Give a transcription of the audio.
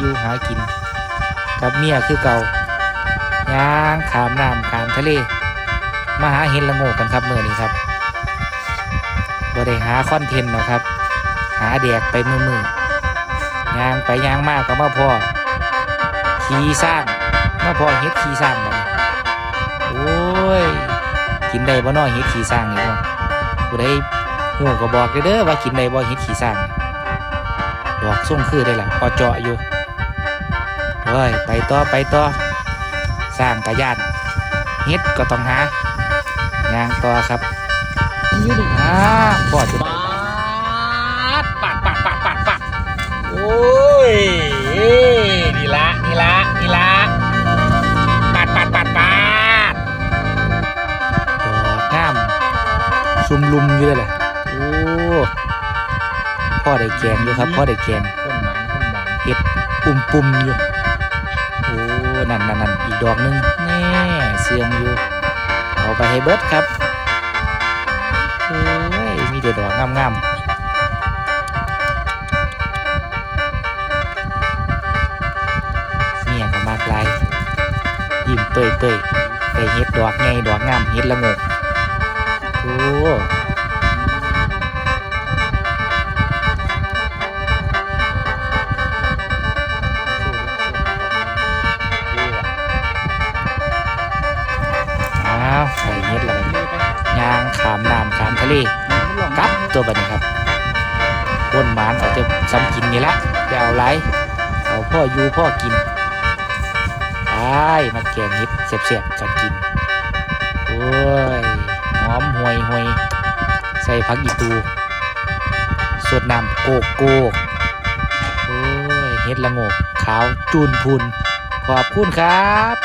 อยู่หากิน กับเมียคือเก่าย่างขามน้ำขามทะเล มาหาเห็นละโงกกันครับเมื่อนี้ครับบ่ได้หาคอนเทนต์หรอกครับ หาแดกไปมือมือย่างไปย่างมากก็มาพ่อขี่สร้างมาพ่อเฮ็ดขี่สร้างบ่เนี่ยโอ้ยกินได้บ่น้อยเฮ็ดขี่สร้างนี่เนาะผู้ใดหูก็บอกเด้อเด้อว่ากินได้บ่เฮ็ดขี่สร้างดอกส่งคือได้ล่ะพอเจาะอยู่ เฮ้ยไปต่อไปต่อสร้างกระยานเฮ็ดก็ต้องหายางต่อครับนี่ดิอ่าพอจะได้ปาดปาดปาดปาดปาดโอ้ยนี่ละนี่ละนี่ละปาดปาดปาดปาดดอกงามซุ่มลุมอยู่เลยแหละโอ้พ่อได้แกงอยู่ครับพ่อได้แกงคนหมันคนหมันเห็ดปุ่มปุ่มๆอยู่โอ้ นั่นนั่นนั่นอีกดอกหนึงแน่เสียงอยู่ เอาไปให้เบิร์ดครับโอ้ยมีแต่ดอกงามๆเนี่ยก็มากลยิ้มเปื่อยเปื่อยๆไปเห็ดดอกไงดอกงามเห็ดละงกโอ้ ทะเลกลับตัวบัดนี้ครับก้นหมานเอาจะซ้ำกินนี่ละจะเอาไรเอาพ่ออยู่พ่อกินไอ้มาแกงเห็ดเสียบๆกันกินโอ้ยหอมห่วยห่วยใส่ผักอีตูสดน้ำโกกโกกโอ้ยเห็ดละโงกขาวจูนพุนขอบคุณครับ